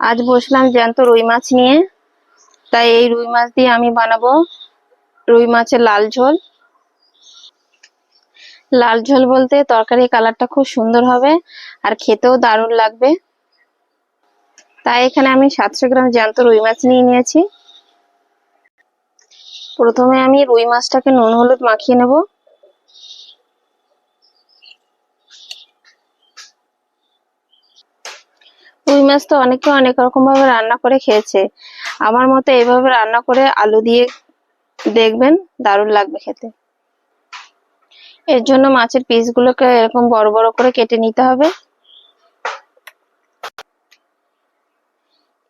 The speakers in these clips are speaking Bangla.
আজ বসলাম জ্যান্ত রুই মাছ নিয়ে। তাই এই রুই মাছ দিয়ে আমি বানাবো রুই মাছের লাল ঝোল। লাল ঝোল বলতে তরকারির কালারটা খুব সুন্দর হবে আর খেতেও দারুণ লাগবে। তাই এখানে আমি সাতশো গ্রাম জ্যান্ত রুই মাছ নিয়ে নিয়েছি। প্রথমে আমি রুই মাছটাকে নুন হলুদ মাখিয়ে নেব। মাছ তো অনেকে অনেক রকম ভাবে রান্না করে খেয়েছে। আমার মতে এইভাবে রান্না করে আলু দিয়ে দেখবেন দারুণ লাগবে খেতে। এর জন্য মাছের পিসগুলোকে এরকম বড় বড় করে কেটে নিতে হবে।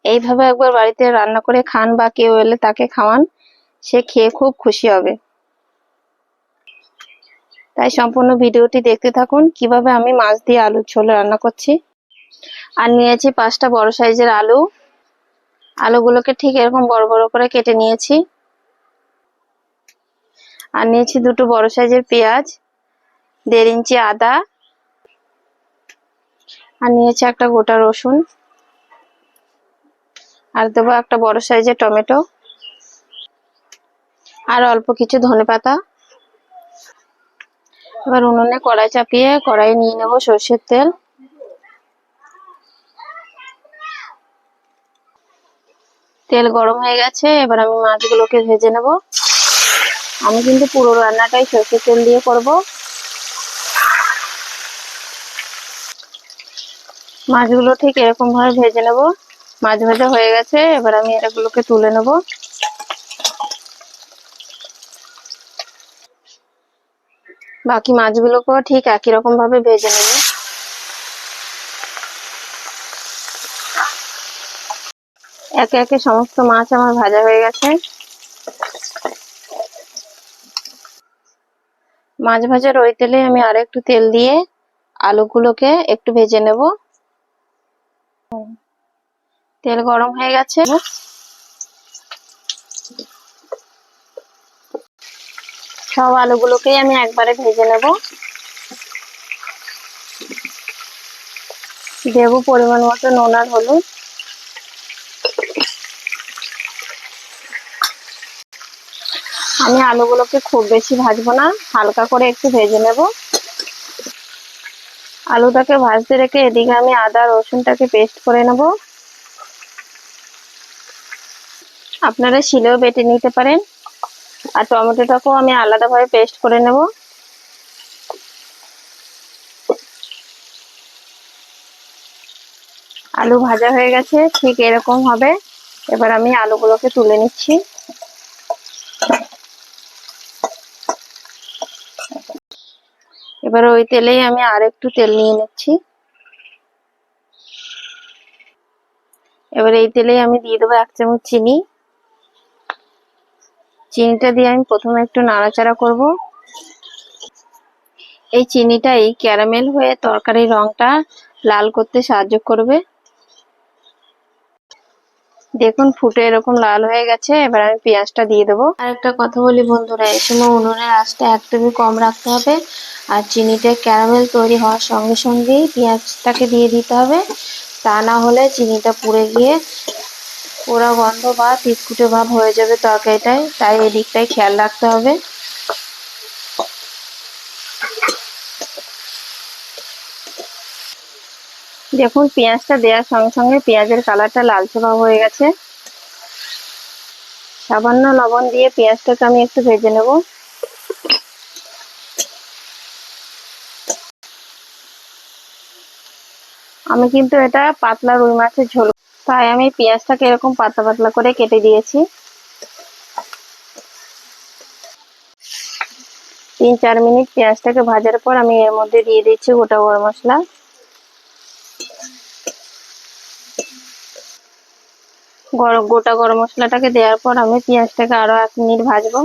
এইভাবে একবার বাড়িতে রান্না করে খান বা কেউ এলে তাকে খাওয়ান, সে খেয়ে খুব খুশি হবে। তাই সম্পূর্ণ ভিডিওটি দেখতে থাকুন, কীভাবে আমি মাছ দিয়ে আলুর ঝোল রান্না করছি। আর নিয়েছি পাঁচটা বড় সাইজের আলু। আলুগুলোকে ঠিক এরকম বড় বড় করে কেটে নিয়েছি। আর নিয়েছি দুটো বড় সাইজের পেঁয়াজ, দেড় ইঞ্চি আদা, আর নিয়েছি একটা গোটা রসুন। আর দেবো একটা বড় সাইজের টমেটো। আর অল্প কিছু ধনে পাতা। এবার উনুনে কড়াই চাপিয়ে কড়াই নিয়ে নেব সর্ষের তেল। তেল গরম হয়ে গেছে, এবার আমি মাছগুলোকে ভেজে নেব। আমি কিন্তু পুরো রান্নাটাই সর্ষের তেল দিয়ে করব। মাছগুলো ঠিক এরকম ভাবে ভেজে নেব। মাছ ভাজা হয়ে গেছে, এবার আমি এটাগুলোকে তুলে নেব। বাকি মাছগুলোকেও ঠিক একই রকম ভাবে ভেজে নেব। একে একে সমস্ত মাছ আমার ভাজা হয়ে গেছে। মাছ ভাজার ওই তেলে আমি আর একটু তেল দিয়ে আলুগুলোকে একটু ভেজে নেব। তেল গরম হয়ে গেছে। সব আলুগুলোকেই আমি একবারে ভেজে নেব। দেব পরিমাণ মতো নুন আর হলুদ। আমি আলুগুলোকে খুব বেশি ভাজবো না, হালকা করে একটু ভেজে নেব। আলুটাকে ভাজতে রেখে এদিকে আমি আদা, রসুনটাকে পেস্ট করে নেব। আপনারা শিলেও বেটে নিতে পারেন। আর টমেটোটাকেও আমি আলাদাভাবে পেস্ট করে নেব। আলু ভাজা হয়ে গেছে, ঠিক এরকম হবে। এবার আমি আলুগুলোকে তুলে নিচ্ছি। এবার ওই তেলেই আমি আর একটু তেল নিয়ে নিচ্ছি। এবার এই তেলেই আমি দিয়ে দেবো এক চামচ চিনি। চিনিটা দিয়ে আমি প্রথমে একটু নাড়াচাড়া করব। এই চিনিটাই ক্যারামেল হয়ে তরকারির রংটা লাল করতে সাহায্য করবে। দেখুন, ফুটে এরকম লাল হয়ে গেছে, এবার আমি পেঁয়াজটা দিয়ে দেবো। আর একটা কথা বলি বন্ধুরা, এই সময় উনুনের আঁচটা একদমই কম রাখতে হবে, আর চিনিটা ক্যারামেল তৈরি হওয়ার সঙ্গে সঙ্গেই পেঁয়াজটাকে দিয়ে দিতে হবে। তা না হলে চিনিটা পুড়ে গিয়ে পোড়া গন্ধ বা তিতকুটে ভাব হয়ে যাবে তরকারিটায়, তাই এদিকটাই খেয়াল রাখতে হবে। দেখুন, পেঁয়াজটা দেওয়ার সঙ্গে সঙ্গে পেঁয়াজের কালারটা লালচে ভাব হয়ে গেছে। সামান্য লবণ দিয়ে পেঁয়াজটাকে আমি একটু ভেজে নেব। আমি কিন্তু এটা পাতলা রুই মাছের ঝোল, তাই আমি পেঁয়াজটাকে এরকম পাতলা পাতলা করে কেটে দিয়েছি। তিন চার মিনিট পেঁয়াজটাকে ভাজার পর আমি এর মধ্যে দিয়ে দিচ্ছি গোটা গরম মশলা। গোটা গরম মশলাটাকে দেওয়ার পর আমি পেঁয়াজটাকে আরও এক মিনিট ভাজবো।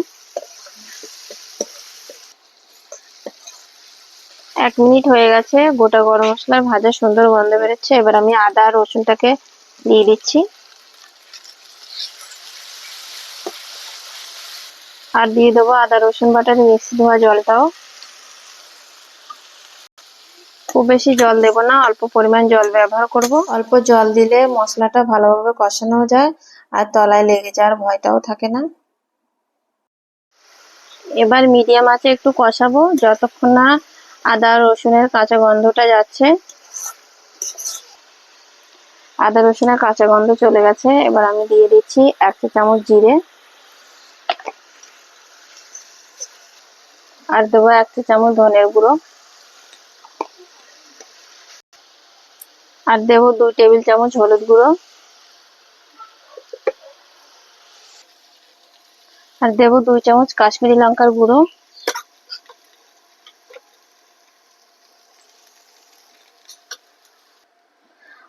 এক মিনিট হয়ে গেছে, গোটা গরম মশলার ভাজা সুন্দর গন্ধ বেরোচ্ছে। এবার আমি আদা, রসুনটাকে দিয়ে দিচ্ছি। আর দিয়ে দেবো আদা, রসুন বাটার মিক্সি ধোয়া জলটাও। খুব বেশি জল দেব না, অল্প পরিমাণ জল ব্যবহার করব। অল্প জল দিলে মশলাটা ভালোভাবে কষানো যায় আর তলায় লেগে যাওয়ার ভয়টাও থাকে না। এবার মিডিয়াম আছে একটু কষাবো, যতক্ষণ না আদা, রসুনের কাঁচা গন্ধটা যাচ্ছে। আদা, রসুনের কাঁচা গন্ধ চলে গেছে, এবার আমি দিয়ে দিচ্ছি এক চা চামচ জিরে। আর দেবো এক চা চামচ ধনের গুঁড়ো। আর দেবো দুই টেবিল চামচ হলুদ গুঁড়ো। আর দেবো দুই চামচ কাশ্মীরি লঙ্কার গুঁড়ো।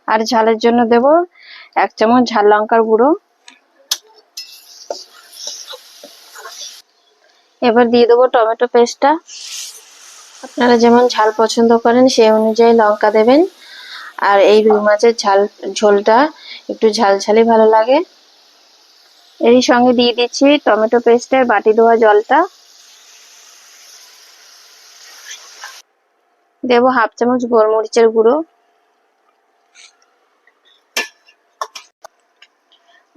আর ঝালের জন্য দেব এক চামচ ঝাল লঙ্কার গুঁড়ো। এবার দিয়ে দেবো টমেটো পেস্টটা। আপনারা যেমন ঝাল পছন্দ করেন সেই অনুযায়ী লঙ্কা দেবেন। আর এই রুই মাছের ঝাল, ঝোলটা, একটু ঝাল ঝালঝালি ভালো লাগে। এরই সঙ্গে দিয়ে দিচ্ছি টমেটো পেস্টের বাটি ধোয়া জলটা। দেবো হাফ চামচ গোলমরিচের গুঁড়ো।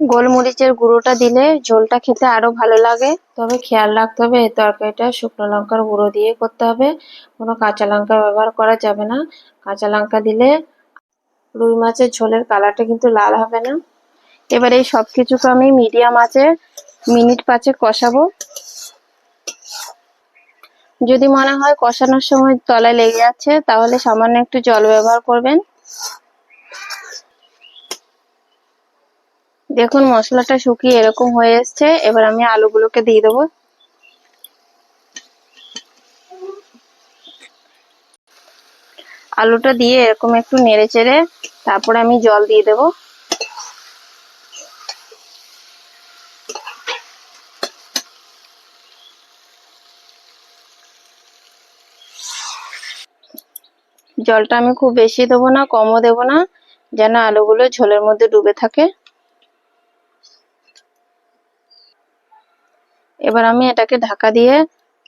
গোলমরিচের গুঁড়োটা দিলে ঝোলটা খেতে আরও ভালো লাগে। তবে খেয়াল রাখতে হবে, এই তরকারিটা শুকনো লঙ্কার গুঁড়ো দিয়ে করতে হবে। কোনো কাঁচা লঙ্কা ব্যবহার করা যাবে না। কাঁচা লঙ্কা দিলে রুই মাছের ঝোলের কালারটা কিন্তু লাল হবে না। এবার এই সব কিছুকে আমি মিডিয়াম আঁচে মিনিট পাঁচে কষাবো। যদি মনে হয় কষানোর সময় তলায় লেগে যাচ্ছে, তাহলে সামান্য একটু জল ব্যবহার করবেন। দেখুন, মশলাটা শুকিয়ে এরকম হয়ে এসছে। এবার আমি আলুগুলোকে দিয়ে দেবো। আলুটা দিয়ে এরকম একটু নেড়ে চেড়ে তারপরে আমি জল দিয়ে দেব। জলটা আমি খুব বেশি দেবো না, কমও দেবো না, যেন আলুগুলো ঝোলের মধ্যে ডুবে থাকে। এবার আমি এটাকে ঢাকা দিয়ে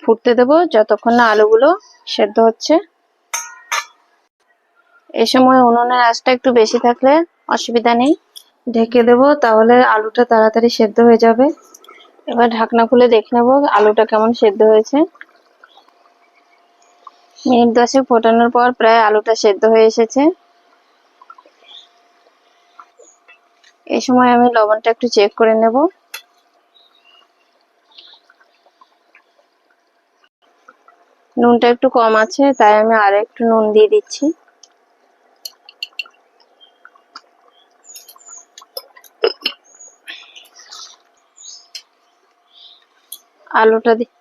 ফুটতে দেবো, যতক্ষণ না আলুগুলো সেদ্ধ হচ্ছে। এ সময় উনুনের আঁচটা একটু বেশি থাকলে অসুবিধা নেই। ঢেকে দেবো, তাহলে আলুটা তাড়াতাড়ি সেদ্ধ হয়ে যাবে। এবার ঢাকনা খুলে দেখে নেব আলুটা কেমন সেদ্ধ হয়েছে। মিনিট দশেক ফোটানোর পর প্রায় আলুটা সেদ্ধ হয়ে এসেছে। এই সময় আমি লবণটা একটু চেক করে নেব। নুনটা একটু কম আছে, তাই আমি আরও একটু নুন দিয়ে দিচ্ছি। আলুটা দিয়ে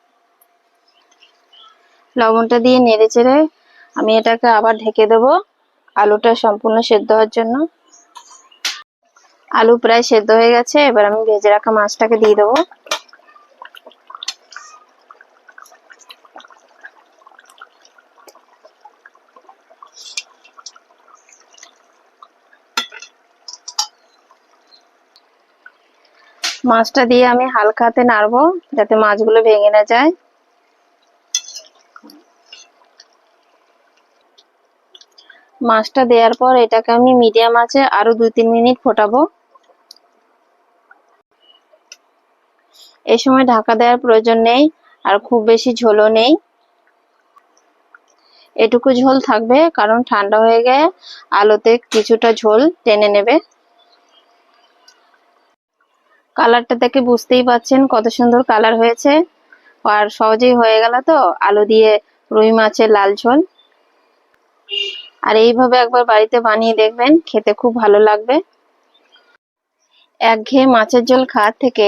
লবণটা দিয়ে নেড়ে চেড়ে আমি এটাকে আবার ঢেকে দেব আলুটা সম্পূর্ণ সেদ্ধ হওয়ার জন্য। আলু প্রায় সেদ্ধ হয়ে গেছে, এবার আমি ভেজে রাখা মাছটাকে দিয়ে দেবো। মাছটা দিয়ে আমি হালকা হাতে নাড়বো, যাতে মাছগুলো ভেঙে না যায়। মাছটা দেওয়ার পর এটাকে আমি মিডিয়াম আছে আরও দুই তিন মিনিট ফোটাবো। এই সময় ঢাকা দেওয়ার প্রয়োজন নেই, আর খুব বেশি ঝোলও নেই। এটুকু ঝোল থাকবে, কারণ ঠান্ডা হয়ে গেলে আলোতে কিছুটা ঝোল টেনে নেবে। কালারটা দেখে বুঝতেই পাচ্ছেন কত সুন্দর কালার হয়েছে। আর সহজেই হয়ে গেল তো, আলু দিয়ে রুই মাছের লাল ঝোল। আর এইভাবে একবার বাড়িতে বানিয়ে দেখবেন, খেতে খুব ভালো লাগবে। একঘেয়ে মাছের ঝোল খাওয়ার থেকে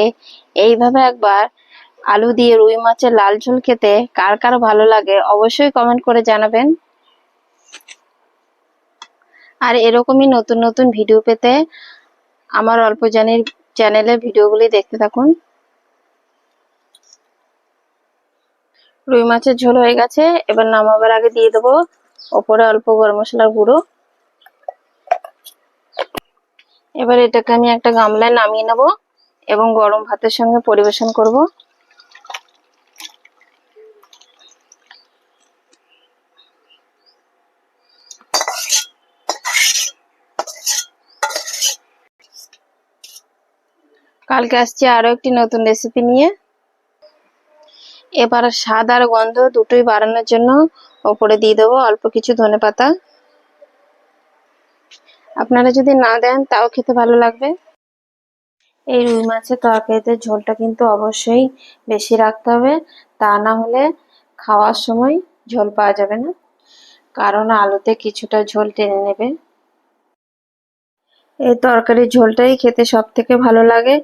এইভাবে একবার আলু দিয়ে রুই মাছের লাল ঝোল খেতে কার কার ভালো লাগে অবশ্যই কমেন্ট করে জানাবেন। আর এরকমই নতুন নতুন ভিডিও পেতে আমার অল্প জানির চ্যানেলে ভিডিওগুলি দেখতে থাকুন। রুই মাছের ঝোল হয়ে গেছে, এবার নামাবার আগে দিয়ে দেবো ওপরে অল্প গরম মশলার গুঁড়ো। এবার এটাকে আমি একটা গামলায় নামিয়ে নেব এবং গরম ভাতের সঙ্গে পরিবেশন করব। কালকে আসছি আরও একটি নতুন রেসিপি নিয়ে। এবার স্বাদ আর গন্ধ দুটোই বাড়ানোর জন্য ওপরে দিয়ে দেবো অল্প কিছু ধনে পাতা। আপনারা যদি না দেন, তাও খেতে ভালো লাগবে। এই রুই মাছের তরকারিতে ঝোলটা কিন্তু অবশ্যই বেশি রাখতে হবে, তা না হলে খাওয়ার সময় ঝোল পাওয়া যাবে না, কারণ আলুতে কিছুটা ঝোল টেনে নেবে। এই তরকারি ঝোলটাই খেতে সব থেকে ভালো লাগে।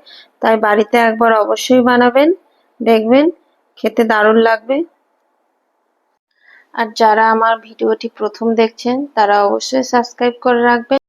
তাই বাড়িতে একবার অবশ্যই বানাবেন, দেখবেন, খেতে দারুণ লাগবে। আর যারা আমার ভিডিওটি প্রথম দেখছেন, তারা অবশ্যই সাবস্ক্রাইব করে রাখবেন।